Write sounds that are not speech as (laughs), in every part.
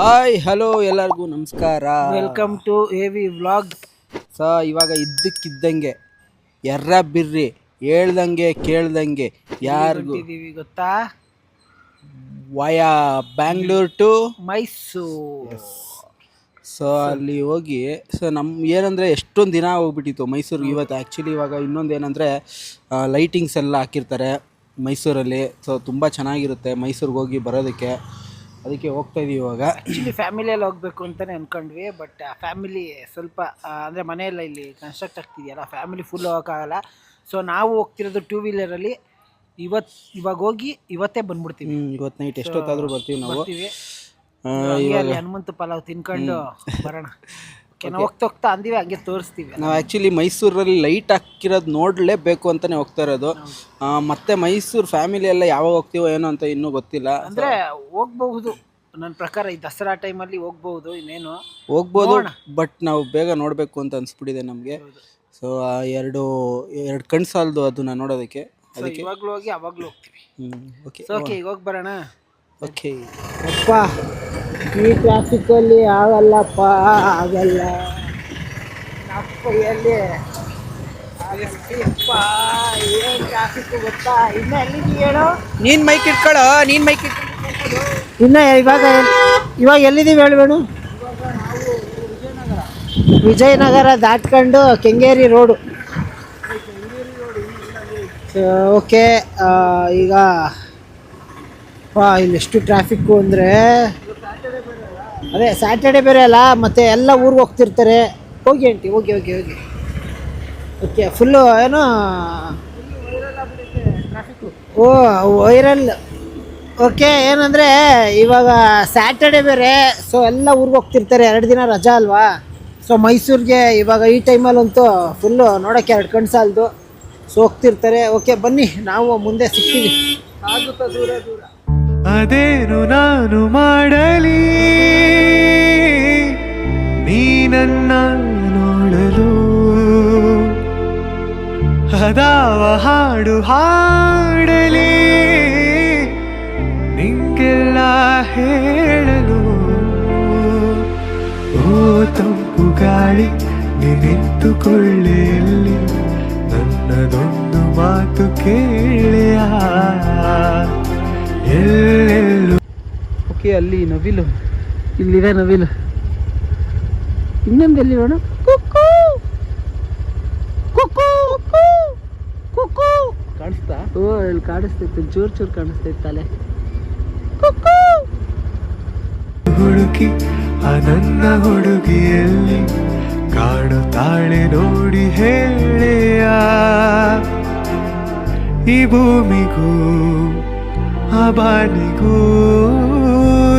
Hi hello ಎಲ್ಲರಿಗೂ ನಮಸ್ಕಾರ. Welcome to A V vlog so ಇವಾಗ ಇದ್ದಕ್ಕಿದ್ದಂಗೆ ಎರ್ರ ಬಿರ್ರಿ ಹೇಳ್ದಂಗೆ ಕೇಳ್ದಂಗೆ ಯಾರಿಗೂ? ಇದ್ದೀವಿ ಗೊತ್ತಾ? Via Bangalore to Mysuru so ಅಲ್ಲಿ ಹೋಗಿ ಸೊ ನಮ್ಮ ಏನಂದರೆ ಎಷ್ಟೊಂದು ದಿನ ಹೋಗ್ಬಿಟ್ಟಿತ್ತು ಮೈಸೂರಿಗೆ ಇವತ್ತು. ಆ್ಯಕ್ಚುಲಿ ಇವಾಗ ಇನ್ನೊಂದು ಏನಂದರೆ ಲೈಟಿಂಗ್ಸ್ ಎಲ್ಲ ಹಾಕಿರ್ತಾರೆ ಮೈಸೂರಲ್ಲಿ. ಸೊ ತುಂಬ ಚೆನ್ನಾಗಿರುತ್ತೆ ಮೈಸೂರಿಗೆ ಹೋಗಿ ಬರೋದಕ್ಕೆ. ಅದಕ್ಕೆ ಹೋಗ್ತಾ ಇದೀವಿ ಇವಾಗ. ಆ್ಯಕ್ಚುಲಿ ಫ್ಯಾಮಿಲಿಯಲ್ಲಿ ಹೋಗ್ಬೇಕು ಅಂತಲೇ ಅನ್ಕೊಂಡ್ವಿ ಬಟ್ ಫ್ಯಾಮಿಲಿ ಸ್ವಲ್ಪ ಅಂದರೆ ಮನೆಯೆಲ್ಲ ಇಲ್ಲಿ ಕನ್ಸ್ಟ್ರಕ್ಟ್ ಆಗ್ತಿದೆಯಲ್ಲ ಫ್ಯಾಮಿಲಿ ಫುಲ್ ಹೋಗೋಕ್ಕಾಗಲ್ಲ. ಸೊ ನಾವು ಹೋಗ್ತಿರೋದು ಟೂ ವೀಲರಲ್ಲಿ ಇವತ್ತು ಇವಾಗ ಹೋಗಿ ಇವತ್ತೇ ಬಂದ್ಬಿಡ್ತೀವಿ. ಇವತ್ ಇವತ್ತು ನೈಟ್ ಎಷ್ಟೊತ್ತಾದರೂ ಬರ್ತೀವಿ ನಾವು. ಬರ್ತೀವಿ. ಹನುಮಂತ ಪಲಾವ್ ತಿನ್ಕೊಂಡು ಬರೋಣ. (laughs) ಓಕೆ. ನಾವು ಹೋಗ್ತಾ ಹೋಗ್ತಾ ಅಂದಿವಿ ಹಂಗೆ ತೋರಿಸ್ತೀವಿ. ನಾವು ಆ್ಯಕ್ಚುಲಿ ಮೈಸೂರಲ್ಲಿ ಲೈಟ್ ಹಾಕಿರೋದು ನೋಡಲೇಬೇಕು ಅಂತಲೇ ಹೋಗ್ತಾ ಇರೋದು. ಆ, ಮತ್ತೆ ಮೈಸೂರು ಫ್ಯಾಮಿಲಿ ಎಲ್ಲ ಯಾವಾಗ ಹೋಗ್ತೀವೋ ಏನೋ ಅಂತ ಇನ್ನೂ ಗೊತ್ತಿಲ್ಲ. ಅಂದ್ರೆ ಹೋಗ್ಬಹುದು. ನನ್ನ ಪ್ರಕಾರ ಈ ದಸರಾ ಟೈಮಲ್ಲಿ ಹೋಗ್ಬಹುದು ಇನ್ನೇನು. ಹೋಗ್ಬೋದು ಬಟ್ ನಾವು ಬೇಗ ನೋಡಬೇಕು ಅಂತ ಅನ್ಸ್ಬಿಟ್ಟಿದೆ ನಮಗೆ. ಸೊ ಎರಡು ಎರಡು ಕಣ್ಣು ಸಾಲದು ಅದನ್ನ ನೋಡೋದಕ್ಕೆ. ಅದಕ್ಕೆ. ಇವಾಗ್ಲೂ ಹೋಗಿ ಅವಾಗ್ಲೂ ಹೋಗ್ತೀವಿ. ಹ್ಞೂ ಓಕೆ ಓಕೆ ಈಗ ಹೋಗಿ ಬರೋಣ. ಓಕೆ ಅಪ್ಪ. ಈ ಟ್ರಾಫಿಕಲ್ಲಿ ಆಗಲ್ಲಪ್ಪ ಆಗಲ್ಲ ಟ್ರಾಫಿಕಲ್ಲಿ ಏನು ಟ್ರಾಫಿಕ್ ಗೊತ್ತಾ? ಇನ್ನ ಎಲ್ಲಿದ್ದೀವಿ ಹೇಳು? ನೀನು ಮೈಕ್ ಇಟ್ಕೊಳ್ಳೋ ನೀನು ಮೈಕ್ ಇಟ್ಕೊಳ್ಳೋ ಇನ್ನ ಇವಾಗ ಇವಾಗ ಎಲ್ಲಿದ್ದೀವಿ ಹೇಳು ಬೇಡು ವಿಜಯನಗರ ದಾಟ್ಕೊಂಡು ಕೆಂಗೇರಿ ರೋಡು. ಓಕೆ ಈಗ ಇಲ್ಲಿ ಎಷ್ಟು ಟ್ರಾಫಿಕ್ಕು ಅಂದರೆ ಅದೇ ಸ್ಯಾಟರ್ಡೆ ಬೇರೆ ಅಲ್ಲ, ಮತ್ತೆ ಎಲ್ಲ ಊರಿಗೆ ಹೋಗ್ತಿರ್ತಾರೆ. ಹೋಗಿ ಆಂಟಿ, ಹೋಗಿ ಹೋಗಿ ಹೋಗಿ. ಓಕೆ ಫುಲ್ಲು ಏನೋ? ಓ ವೈರಲ್ ಓಕೆ ಏನಂದರೆ ಇವಾಗ ಸ್ಯಾಟರ್ಡೆ ಬೇರೆ ಸೊ ಎಲ್ಲ ಊರಿಗೆ ಹೋಗ್ತಿರ್ತಾರೆ. ಎರಡು ದಿನ ರಜಾ ಅಲ್ವಾ? ಸೊ ಮೈಸೂರಿಗೆ ಇವಾಗ ಈ ಟೈಮಲ್ಲಂತೂ ಫುಲ್ಲು ನೋಡೋಕ್ಕೆ ಎರಡು ಕಣ್ಣು ಸಾಲದು. ಸೊ ಹೋಗ್ತಿರ್ತಾರೆ. ಓಕೆ ಬನ್ನಿ, ನಾವು ಮುಂದೆ ಸಿಗ್ತೀವಿ. ದೂರ ದೂರ? ಅದೇನು ನಾನು ಮಾಡಲಿ? ನೀ ನನ್ನ ನೋಡಲು ಅದಾವ ಹಾಡು ಹಾಡಲಿ? ನಿಂಗೆಲ್ಲ ಹೇಳಲು ಓ ತಂಪು ಗಾಳಿ ನಿಂತುಕೊಳ್ಳೆಯಲ್ಲಿ ನನ್ನದೊಂದು ಮಾತು ಕೇಳೆಯ? ಓಕೆ ಅಲ್ಲಿ ನವಿಲು. ಇಲ್ಲಿದೆ ನವಿಲು. ಇನ್ನೊಂದು ಎಲ್ಲಿ ನೋಡು? ಕುಕ್ಕು! ಕುಕ್ಕು! ಕುಕ್ಕು! ಕಾಣಿಸ್ತಾ? ಓ ಇಲ್ಲಿ ಕಾಣಿಸ್ತೈತೆ ಚೂರು ಚೂರು ಕಾಣಿಸ್ತೈತೆ ತಲೆ. ಹುಡುಕಿ ಆ ನನ್ನ ಹುಡುಗಿಯಲ್ಲಿ ಕಾಣುತ್ತಾಳೆ ನೋಡಿ ಹೇಳೆಯ ಈ ಭೂಮಿಗೂ ಆ ಬಾನಿಗೂ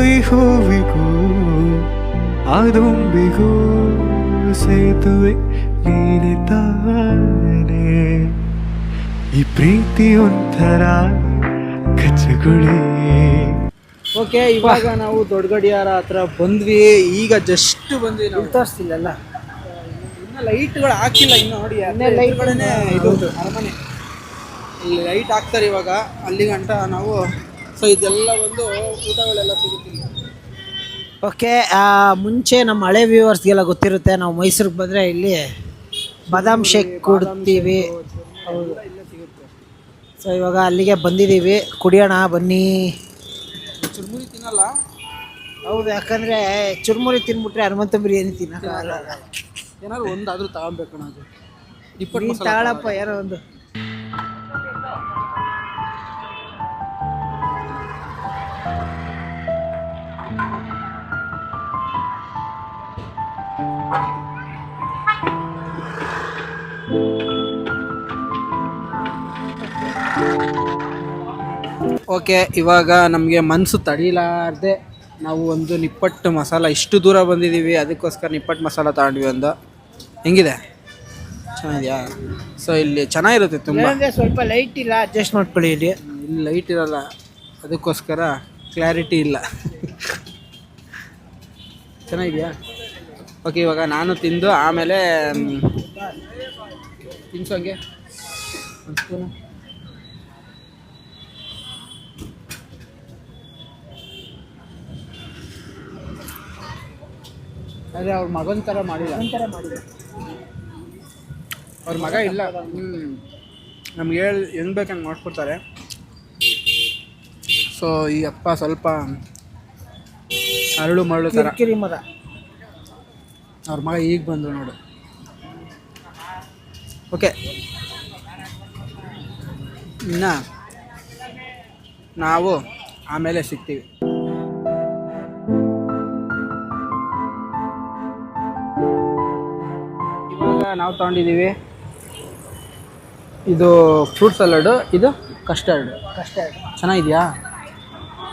ಈ ಹೂವಿಗೂ ಆ ದುಂಬಿಗೂ ಸೇತುವೆ ನೀನೆ ತಾನೇ ಈ ಪ್ರೀತಿ ಒಂಥರ ಕಚ್ಚಗುಳಿ ಓಕೆ ಇವಾಗ ನಾವು ದೊಡ್ಡ ಗಡಿಯಾರ ಹತ್ರ ಬಂದ್ವಿ. ಈಗ ಜಸ್ಟ್ ಬಂದ್ವಿ ನಾವು. ತೋರಿಸ್ತಿಲ್ಲ ಇನ್ನ ಲೈಟ್ಗಳು ಹಾಕಿಲ್ಲ ಇನ್ನು ನೋಡಿ ಇನ್ನೇ light ಲೈಟ್ಗಳೇ ಇದು. ಅರಮನೆ. ಇಲ್ಲಿ ಲೈಟ್ ಹಾಕ್ತಾರೆ ಇವಾಗ ಅಲ್ಲಿ ಗಂಟ ನಾವು ಸೊ ಇದೆಲ್ಲ ಒಂದು ಊಟಗಳೆಲ್ಲ ಸಿಗುತ್ತಿಲ್ಲ ಓಕೆ ಮುಂಚೆ ನಮ್ಮ ಹಳೆ ವ್ಯೂವರ್ಸ್ಗೆಲ್ಲ ಗೊತ್ತಿರುತ್ತೆ ನಾವು ಮೈಸೂರಿಗೆ ಬಂದರೆ ಇಲ್ಲಿ ಬಾದಾಮ್ ಶೇಕ್ ಕುಡ್ತೀವಿ. ಹೌದು ಸೊ ಇವಾಗ ಅಲ್ಲಿಗೆ ಬಂದಿದ್ದೀವಿ ಕುಡಿಯೋಣ ಬನ್ನಿ. ಚುರುಮುರಿ ತಿನ್ನಲ್ಲ? ಹೌದು ಯಾಕಂದರೆ ಚುರುಮುರಿ ತಿನ್ಬಿಟ್ರೆ ಹನುಮಂತ ಬಿರಿಯಾನಿ ತಿನ್ನೋಕ್ಕಾಗಲ್ಲ ಏನಾದ್ರು ಒಂದಾದರೂ ತಗೊಬೇಕು ನಾವು. ಇಪ್ಪತ್ತು ತಗೊಳಪ್ಪ ಏನೋ ಒಂದು. ಓಕೆ ಇವಾಗ ನಮಗೆ ಮನಸ್ಸು ತಡೀಲಾರ್ದೆ ನಾವು ಒಂದು ನಿಪ್ಪಟ್ಟು ಮಸಾಲ ಇಷ್ಟು ದೂರ ಬಂದಿದ್ದೀವಿ ಅದಕ್ಕೋಸ್ಕರ ನಿಪ್ಪಟ್ಟು ಮಸಾಲ ತಗೊಂಡ್ವಿ ಒಂದು. ಹೆಂಗಿದೆ? ಚೆನ್ನಾಗಿದೆಯಾ? ಸೊ ಇಲ್ಲಿ ಚೆನ್ನಾಗಿರುತ್ತೆ ತುಂಬ. ಅಂದರೆ ಸ್ವಲ್ಪ ಲೈಟ್ ಇಲ್ಲ ಅಡ್ಜಸ್ಟ್ ಮಾಡ್ಕೊಳ್ಳಿ ಇಲ್ಲಿ. ಇಲ್ಲಿ ಲೈಟ್ ಇರಲ್ಲ ಅದಕ್ಕೋಸ್ಕರ ಕ್ಲಾರಿಟಿ ಇಲ್ಲ. ಚೆನ್ನಾಗಿದೆಯಾ? ಓಕೆ ಇವಾಗ ನಾನು ತಿಂದು ಆಮೇಲೆ ತಿನ್ಸೋಂಗೆ ತಿನ್ಸು ಒಂದು ಸ್ಪೂನು ಅದೇ ಅವ್ರ ಮಗನ ಥರ ಮಾಡಿಲ್ಲ. ಒಂಥರ ಮಾಡಿದೆ ಅವ್ರ ಮಗ ಇಲ್ಲ. ಹ್ಞೂ ನಮ್ಗೆ ಹೇಳಿ ಹೆಂಗೆ ಹಂಗೆ ಮಾಡಿಕೊಡ್ತಾರೆ. ಸೊ ಈ ಅಪ್ಪ ಸ್ವಲ್ಪ ಅರಳು ಮರಳು ಥರ ಅವ್ರ ಮಗ ಈಗ ಬಂದರು ನೋಡು. ಓಕೆ ಇನ್ನು ನಾವು ಆಮೇಲೆ ಸಿಗ್ತೀವಿ. ಇವಾಗ ನಾವು ತಗೊಂಡಿದ್ದೀವಿ. ಇದು ಫ್ರೂಟ್ ಸಲಾಡು ಇದು ಕಸ್ಟರ್ಡ್. ಕಸ್ಟರ್ಡ್. ಚೆನ್ನಾಗಿದೆಯಾ?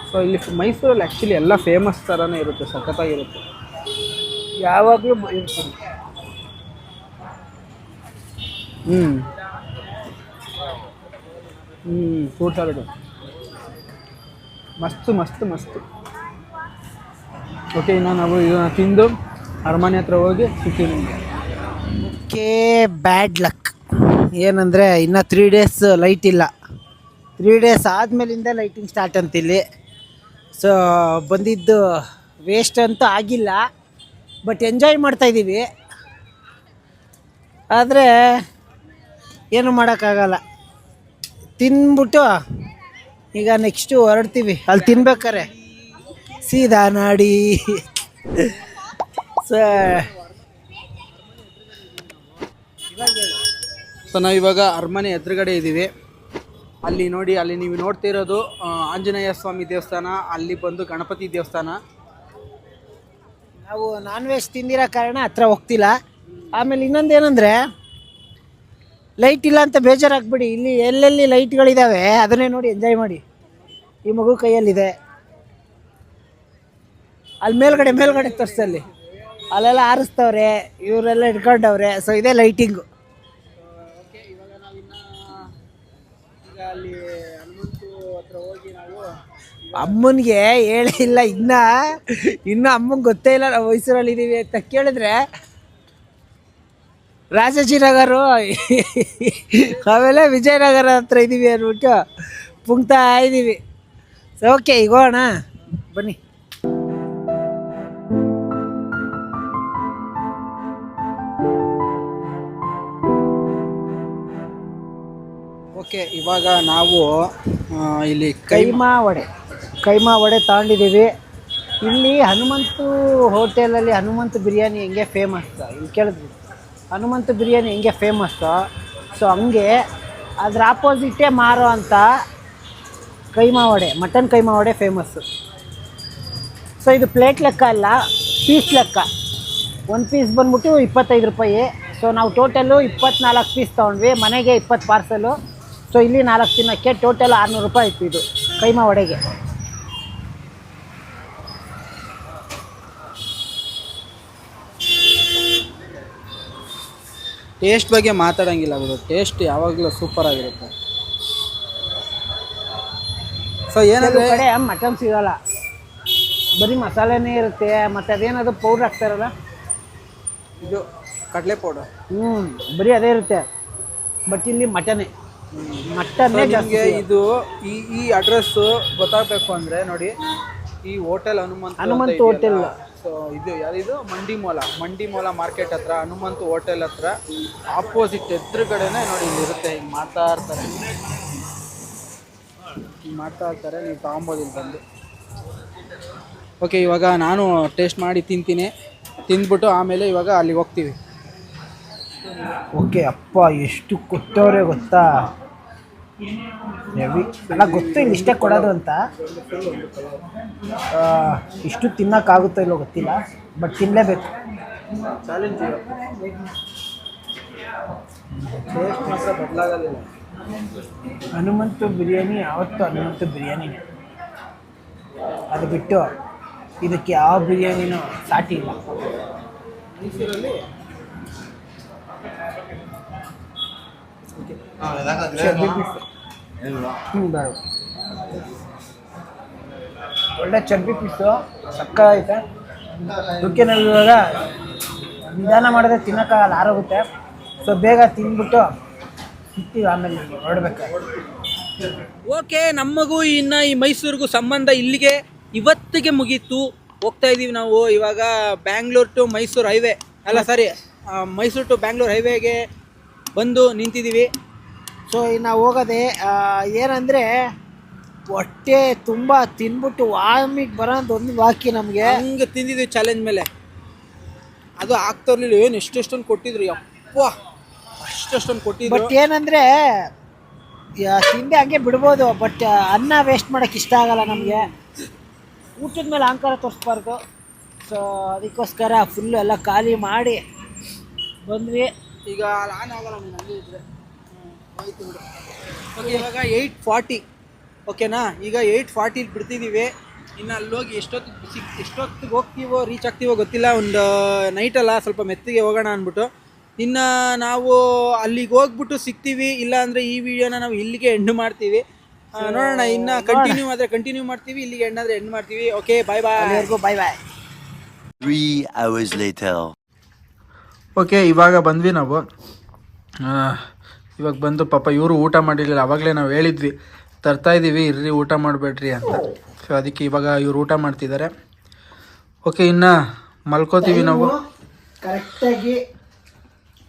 ಸೊ ಇಲ್ಲಿ ಮೈಸೂರಲ್ಲಿ ಆ್ಯಕ್ಚುಲಿ ಎಲ್ಲ ಫೇಮಸ್ ಥರನೇ ಇರುತ್ತೆ ಸಖತ್ತಾಗಿರುತ್ತೆ. ಯಾವಾಗಲೂ ಇರ್ತೀನಿ. ಹ್ಞೂ ಹ್ಞೂ ಫ್ರೂಟ್ ಸಲಾಡು. ಮಸ್ತ್ ಮಸ್ತ್ ಮಸ್ತು. ಓಕೆ ಇನ್ನು ನಾವು ಇದನ್ನು ತಿಂದು ಅರಮನೆ ಹತ್ರ ಹೋಗಿ ಸಿಗ್ತೀವಿ ನಿಮಗೆ. ಕೆ ಬ್ಯಾಡ್ ಲಕ್. ಏನಂದರೆ ಇನ್ನು ತ್ರೀ ಡೇಸ್ ಲೈಟ್ ಇಲ್ಲ. ತ್ರೀ ಡೇಸ್ ಆದಮೇಲಿಂದ ಲೈಟಿಂಗ್ ಸ್ಟಾರ್ಟ್ ಅಂತಿಲ್ಲಿ. ಸೊ ಬಂದಿದ್ದು ವೇಸ್ಟ್ ಅಂತೂ ಆಗಿಲ್ಲ ಬಟ್ ಎಂಜಾಯ್ ಮಾಡ್ತಾಯಿದ್ದೀವಿ ಆದರೆ ಏನು ಮಾಡೋಕ್ಕಾಗಲ್ಲ. ತಿಂದ್ಬಿಟ್ಟು ಈಗ ನೆಕ್ಸ್ಟು ಹೊರಡ್ತೀವಿ. ಅಲ್ಲಿ ತಿನ್ಬೇಕಾರೆ. ಸೀದಾ ನಾಡಿ. ಸೊ ಸೊ ನಾವು ಇವಾಗ ಅರಮನೆ ಎದುರುಗಡೆ ಇದ್ದೀವಿ. ಅಲ್ಲಿ ನೋಡಿ, ಅಲ್ಲಿ ನೀವು ನೋಡ್ತಿರೋದು ಆಂಜನೇಯ ಸ್ವಾಮಿ ದೇವಸ್ಥಾನ, ಅಲ್ಲಿ ಬಂದು ಗಣಪತಿ ದೇವಸ್ಥಾನ. ನಾವು ನಾನ್ ವೆಜ್ ತಿಂದಿರೋ ಕಾರಣ ಹತ್ರ ಹೋಗ್ತಿಲ್ಲ. ಆಮೇಲೆ ಇನ್ನೊಂದು ಲೈಟ್ ಇಲ್ಲ ಅಂತ ಬೇಜಾರಾಗ್ಬಿಡಿ. ಇಲ್ಲಿ ಎಲ್ಲೆಲ್ಲಿ ಲೈಟ್ಗಳಿದ್ದಾವೆ ಅದನ್ನೇ ನೋಡಿ ಎಂಜಾಯ್ ಮಾಡಿ. ಈ ಮಗು ಕೈಯಲ್ಲಿದೆ. ಅಲ್ಲಿ ಮೇಲ್ಗಡೆ ಮೇಲ್ಗಡೆ ತೋರಿಸಲ್ಲಿ ಅಲ್ಲೆಲ್ಲ ಆರಿಸ್ತವ್ರೆ, ಇವರೆಲ್ಲ ಇಟ್ಕೊಂಡವ್ರೆ ಸೊ ಇದೇ ಲೈಟಿಂಗು ಅಲ್ಲಿ ಹನುಮಂತು ಅಮ್ಮನಿಗೆ ಹೇಳೇ, ಇಲ್ಲ, ಇನ್ನ, ಇನ್ನು ಅಮ್ಮಂಗೆ ಗೊತ್ತೇ ಇಲ್ಲ, ನಾವು ಮೈಸೂರಲ್ಲಿ ಇದ್ದೀವಿ ಅಂತ ಕೇಳಿದ್ರೆ ರಾಜಾಜಿನಗರು ಆಮೇಲೆ ವಿಜಯನಗರ ಹತ್ರ ಇದ್ದೀವಿ ಅಂದ್ಬಿಟ್ಟು ಪುಂಕ್ತಾ ಇದ್ದೀವಿ ಓಕೆ ಈಗ ಹೋಗೋಣ. ಬನ್ನಿ. ಓಕೆ, ಇವಾಗ ನಾವು ಇಲ್ಲಿ ಕೈಮಾ ವಡೆ ಕೈಮಾ ವಡೆ ತಗೊಂಡಿದ್ದೀವಿ ಇಲ್ಲಿ ಹನುಮಂತು ಹೋಟೆಲಲ್ಲಿ ಹನುಮಂತ ಬಿರಿಯಾನಿ ಹೆಂಗೆ ಫೇಮಸ್ ಇಲ್ಲಿ ಕೇಳಿದ್ವಿ. ಹನುಮಂತ ಬಿರಿಯಾನಿ ಹೆಂಗೆ ಫೇಮಸ್ಸು ಸೊ ಹಂಗೆ ಅದ್ರ ಆಪೋಸಿಟೇ ಮಾರೋ ಅಂತ keema vada mutton keema vada famous so ಇದು ಪ್ಲೇಟ್ ಲೆಕ್ಕ ಅಲ್ಲ ಪೀಸ್ ಲೆಕ್ಕ. ಒಂದು ಪೀಸ್ ಬಂದ್ಬಿಟ್ಟು ಇಪ್ಪತ್ತೈದು ರೂಪಾಯಿ. ಸೊ ನಾವು ಟೋಟಲು ಇಪ್ಪತ್ನಾಲ್ಕು ಪೀಸ್ ತೊಗೊಂಡ್ವಿ. ಮನೆಗೆ ಇಪ್ಪತ್ತು ಪಾರ್ಸಲು ಸೊ ಇಲ್ಲಿ ನಾಲ್ಕು ತಿನ್ನೋಕ್ಕೆ ಟೋಟಲ್ ಆರುನೂರು ರೂಪಾಯಿ ಇತ್ತು ಇದು ಕೈಮಾ ವಡೆಗೆ ಟೇಸ್ಟ್ ಬಗ್ಗೆ ಮಾತಾಡಂಗಿಲ್ಲ ಗುರು. ಟೇಸ್ಟ್ ಯಾವಾಗಲೂ ಸೂಪರ್ ಆಗಿರುತ್ತೆ. ಸೊ ಏನಾದರೂ ಏನಂದ್ರೆ ಕಡೆ ಮಟನ್ ಸಿಗಲ್ಲ. ಬರೀ ಮಸಾಲೆನೇ ಇರುತ್ತೆ ಮತ್ತು ಅದೇನದು ಪೌಡ್ರ್ ಹಾಕ್ತಾರಲ್ಲ? ಇದು ಕಡಲೆ ಪೌಡರ್ ಹ್ಞೂ ಬರೀ ಅದೇ ಇರುತ್ತೆ. ಬಟ್ ಇಲ್ಲಿ ಮಟನೇ ಜಾಸ್ತಿ ನಿಮಗೆ ಇದು ಈ ಈ ಅಡ್ರೆಸ್ ಗೊತ್ತಾಗಬೇಕು ಅಂದ್ರೆ ನೋಡಿ ಈ hotel Hanumantha Hanumanth hotel. So ಇದು ಯಾರಿದು? ಮಂಡಿ ಮೂಲ. ಮಂಡಿ ಮೂಲ ಮಾರ್ಕೆಟ್ ಹತ್ರ ಹನುಮಂತು ಹೋಟೆಲ್ ಹತ್ರ ಆಪೋಸಿಟ್ ಎದುರುಗಡೆನೆ ನೋಡಿ ಇಲ್ಲಿ ಇರುತ್ತೆ. ಹಿಂಗೆ ಮಾಡ್ತಾ ಇರ್ತಾರೆ. ಹಿಂಗೆ ಮಾಡ್ತಾ ಇರ್ತಾರೆ. ನೀವು ತಗೊಂಬೋದು ಇಲ್ಲಿ ಬಂದು. ಓಕೆ ಇವಾಗ ನಾನು ಟೇಸ್ಟ್ ಮಾಡಿ ತಿಂತೀನಿ. ತಿಂದ್ಬಿಟ್ಟು ಆಮೇಲೆ ಇವಾಗ ಅಲ್ಲಿಗೆ ಹೋಗ್ತೀವಿ. ಓಕೆ, ಅಪ್ಪ, ಎಷ್ಟು ಕೊಟ್ಟವ್ರೆ ಗೊತ್ತಾ? ಅಲ್ಲ ಗೊತ್ತು ಇಲ್ಲಿ, ಇಷ್ಟೇ ಕೊಡೋದು ಅಂತ. ಇಷ್ಟು ತಿನ್ನೋಕ್ಕಾಗುತ್ತೋ ಇಲ್ಲೋ ಗೊತ್ತಿಲ್ಲ, ಬಟ್ ತಿನ್ನಲೇಬೇಕು ಹನುಮಂತು ಬಿರಿಯಾನಿ, ಯಾವತ್ತು ಹನುಮಂತು ಬಿರಿಯಾನಿ ಅದು ಬಿಟ್ಟು, ಇದಕ್ಕೆ ಯಾವ ಬಿರಿಯಾನಿನೂ ಸಾಟಿ ಇಲ್ಲ. ಒಳ್ಳೆ ಚರ್ಬಿ ಪೀಸು ಸಕ್ಕ ಐತೆ. ದುಃಖಿನಲ್ಲಿ ಇವಾಗ ನಿಧಾನ ಮಾಡಿದ್ರೆ ತಿನ್ನೋಕ್ಕಾಗಲ್ಲ ಆರೋಗುತ್ತೆ ಸೊ ಬೇಗ ತಿಂದ್ಬಿಟ್ಟು ಸಿಕ್ತೀವಿ ಆಮೇಲೆ ಹೊರಡ್ಬೇಕು ಓಕೆ ನಮಗೂ ಇನ್ನು ಈ ಮೈಸೂರಿಗೂ ಸಂಬಂಧ ಇಲ್ಲಿಗೆ ಇವತ್ತಿಗೆ ಮುಗೀತು. ಹೋಗ್ತಾ ಇದ್ದೀವಿ ನಾವು ಇವಾಗ ಬ್ಯಾಂಗ್ಳೂರ್ ಟು ಮೈಸೂರು ಹೈವೇ ಅಲ್ಲ ಸಾರಿ ಮೈಸೂರು ಟು ಬ್ಯಾಂಗ್ಳೂರ್ ಹೈವೇಗೆ ಬಂದು ನಿಂತಿದ್ದೀವಿ ಸೊ ಇನ್ನು ಹೋಗೋದೆ ಏನಂದರೆ ಹೊಟ್ಟೆ ತುಂಬ ತಿನ್ಬಿಟ್ಟು ವಾಮಿಟ್ ಬರೋದು ಒಂದು ಬಾಕಿ ನಮಗೆ. ಹಂಗೆ ತಿಂದಿದ್ವಿ ಚಾಲೆಂಜ್ ಮೇಲೆ. ಅದು ಆಗ್ತಾ ಇರಲಿಲ್ಲ ಏನು ಎಷ್ಟೆಷ್ಟೊಂದು ಕೊಟ್ಟಿದ್ರು? ಯಪ್ಪ ಅಷ್ಟೆಷ್ಟೊಂದು ಕೊಟ್ಟಿದ್ರು. ಬಟ್ ಏನಂದರೆ ತಿಂಡಿ ಹಂಗೆ ಬಿಡ್ಬೋದು ಬಟ್ ಅನ್ನ ವೇಸ್ಟ್ ಮಾಡೋಕೆ ಇಷ್ಟ ಆಗಲ್ಲ ನಮಗೆ. ಊಟದ ಮೇಲೆ ಅಹಂಕಾರ ತೋರಿಸ್ಬಾರ್ದು. ಸೊ ಅದಕ್ಕೋಸ್ಕರ ಫುಲ್ಲು ಎಲ್ಲ ಖಾಲಿ ಮಾಡಿ ಬಂದ್ವಿ. ಈಗ ಆನ್ ಆಗಲ್ಲ ಹಂಗೆ ಇದ್ರೆ. ಓಕೆ ಇವಾಗ ಏಯ್ಟ್ ಫಾರ್ಟಿ ಓಕೆನಾ? ಈಗ ಏಯ್ಟ್ ಫಾರ್ಟಿ ಬಿಡ್ತಿದ್ದೀವಿ ಇನ್ನು ಅಲ್ಲಿ ಹೋಗಿ ಎಷ್ಟೊತ್ತು ಸಿಕ್ ಎಷ್ಟೊತ್ತಿಗೆ ಹೋಗ್ತೀವೋ ರೀಚ್ ಆಗ್ತೀವೋ ಗೊತ್ತಿಲ್ಲ. ಒಂದು ನೈಟ್ ಅಲ್ಲ ಸ್ವಲ್ಪ ಮೆತ್ತಿಗೆ ಹೋಗೋಣ ಅಂದ್ಬಿಟ್ಟು. ಇನ್ನು ನಾವು ಅಲ್ಲಿಗೆ ಹೋಗ್ಬಿಟ್ಟು ಸಿಗ್ತೀವಿ ಇಲ್ಲ ಅಂದರೆ ಈ ವಿಡಿಯೋನ ನಾವು ಇಲ್ಲಿಗೆ ಎಂಡ್ ಮಾಡ್ತೀವಿ. ನೋಡೋಣ ಇನ್ನು ಕಂಟಿನ್ಯೂ ಆದರೆ ಕಂಟಿನ್ಯೂ ಮಾಡ್ತೀವಿ ಇಲ್ಲಿಗೆ ಎಂಡ್ ಆದರೆ ಎಂಡ್ ಮಾಡ್ತೀವಿ. Okay bye bye bye bye bye three hours later. Okay ಇವಾಗ ಬಂದ್ವಿ ನಾವು. ಇವಾಗ ಬಂದು ಪಾಪ ಇವರು ಊಟ ಮಾಡಿರಲಿಲ್ಲ ಅವಾಗಲೇ ನಾವು ಹೇಳಿದ್ವಿ ತರ್ತಾ ಇದ್ದೀವಿ ಇರ್ರಿ ಊಟ ಮಾಡಬೇಡ್ರಿ ಅಂತ. ಸೊ ಅದಕ್ಕೆ ಇವಾಗ ಇವ್ರು ಊಟ ಮಾಡ್ತಿದ್ದಾರೆ. ಓಕೆ ಇನ್ನು ಮಲ್ಕೋತೀವಿ ನಾವು. ಕರೆಕ್ಟಾಗಿ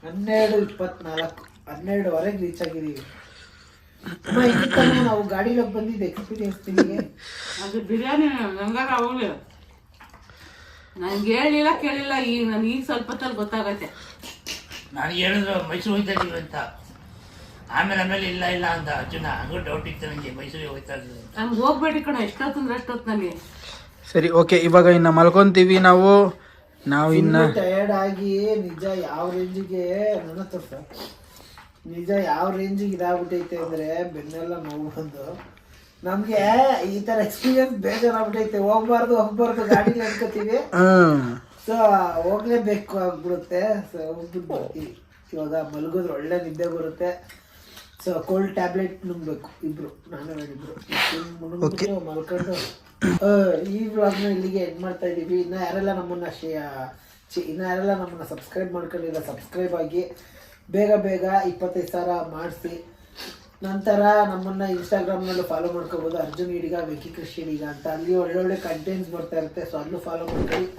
ಹನ್ನೆರಡು ಇಪ್ಪತ್ನಾಲ್ಕು ಹನ್ನೆರಡುವರೆಗೆ ರೀಚ್ ಆಗಿದ್ದೀವಿ. ಅಮ್ಮ, ಇಲ್ಲಿ ತನಕ ನಾವು ಗಾಡಿಲಿ ಬಂದಿದ್ದು ಎಕ್ಸ್ಪೀರಿಯನ್ಸ್ ನಿಮಗೆ ಅದು ಬಿರಿಯಾನಿ ನಂಗಾರ ನನ್ಗೆ ಹೇಳಿಲ್ಲ ಕೇಳಿಲ್ಲ ಈಗ ನನ್ಗೆ ಈಗ ಸ್ವಲ್ಪ ಹೊತ್ತಲ್ಲಿ ಗೊತ್ತಾಗತ್ತೆ. ನಾನು ಹೇಳಿದ್ರು ಮೈಸೂರು ಹೋಗ್ತಾ ಇದೀವಿ ಅಂತ. ಆಮೇಲೆ ಆಮೇಲೆ ಇಲ್ಲ ಇಲ್ಲ ಅಂತ ಅರ್ಜುನ ಹಂಗ ಡೌಟ್ ಇತ್ತು ನನಗೆ ಮೈಸೂರಿಗೆ ಹೋಗ್ತಾ ಇದ್ದೀನಿ ನಮ್ಗೆ ಹೋಗ್ಬೇಡಿ ಕಣ ಎಷ್ಟೊತ್ತಂದ್ರೆ ಅಷ್ಟೊತ್ತು ನನಗೆ ಸರಿ ಓಕೆ ಇವಾಗ ಇನ್ನು ಮಲ್ಕೊಂತೀವಿ ನಾವು. ನಾವು ಇನ್ನು ಟಯರ್ಡ್ ಆಗಿ ನಿಜ ಯಾವ ರೇಂಜಿಗೆ ನನ್ನ ತಪ್ಪ ನಿಜ ಯಾವ ರೇಂಜಿಗೆ ಇದಾಗ್ಬಿಟ್ಟೈತೆ ಅಂದ್ರೆ ಬೆನ್ನೆಲ್ಲ ನೋವು ಬಂದು. ನಮ್ಗೆ ಈ ತರ ಎಕ್ಸ್ಪೀರಿಯನ್ಸ್ ಬೇಜಾರಾಗ್ಬಿಟ್ಟೈತೆ. ಹೋಗ್ಬಾರ್ದು ಹೋಗ್ಬಾರ್ದು ಗಾಡಿಲಿ ಅನ್ಕೋತೀವಿ ಹ್ಮ್. ಸೊ ಹೋಗ್ಲೇಬೇಕು ಆಗ್ಬಿಡುತ್ತೆ. ಸೊ ಹೋಗ್ಬಿಟ್ಟು ಬರ್ತೀವಿ. ಇವಾಗ ಮಲಗಿದ್ರೆ ಒಳ್ಳೆ ನಿದ್ದೆ ಬರುತ್ತೆ. ಸೊ ಕೋಲ್ಡ್ ಟ್ಯಾಬ್ಲೆಟ್ ನುಂಗ್ಬೇಕು ಇಬ್ರು ನಾನು ಹೇಳಿಬ್ರು ಓಕೆ ಮಲ್ಕೊಂಡು ಈ ವ್ಲಾಗ್ನ ಇಲ್ಲಿಗೆ ಎಂಡ್ ಮಾಡ್ತಾ ಇದೀವಿ. ಇನ್ನ ಯಾರೆಲ್ಲ ನಮ್ಮನ್ನ ಶೇ- ಇನ್ನು ಯಾರೆಲ್ಲ ನಮ್ಮನ್ನ ಸಬ್ಸ್ಕ್ರೈಬ್ ಮಾಡ್ಕೊಂಡಿಲ್ಲ ಸಬ್ಸ್ಕ್ರೈಬ್ ಆಗಿ ಬೇಗ ಬೇಗ ಇಪ್ಪತ್ತೈದು ಸಾವಿರ ಮಾಡಿಸಿ. ನಂತರ ನಮ್ಮನ್ನ ಇನ್ಸ್ಟಾಗ್ರಾಮ್ನಲ್ಲೂ ಫಾಲೋ ಮಾಡ್ಕೋಬೋದು. ಅರ್ಜುನ್ ಇಡಿಗ ವಿಕಿ ಕೃಷಿ ಈಗ ಅಂತ. ಅಲ್ಲಿ ಒಳ್ಳೊಳ್ಳೆ ಕಂಟೆಂಟ್ಸ್ ಬರ್ತಾ ಇರುತ್ತೆ ಸೊ ಅಲ್ಲೂ ಫಾಲೋ ಮಾಡ್ಕೊಳ್ಳಿ.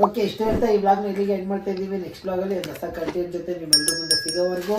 ಓಕೆ ಇಷ್ಟೇ ಅಂತ ಈ ವ್ಲಾಗ್ನ ಇಲ್ಲಿಗೆ ಎಂಡ್ ಮಾಡ್ತಾ ಇದ್ದೀವಿ ನೆಕ್ಸ್ಟ್ ಬ್ಲಾಗಲ್ಲಿ ಹೊಸ ಕಂಟೆಂಟ್ ಜೊತೆ ನಿಮ್ಮೆಲ್ಲರ ಮುಂದೆ ಸಿಗೋವರೆಗೂ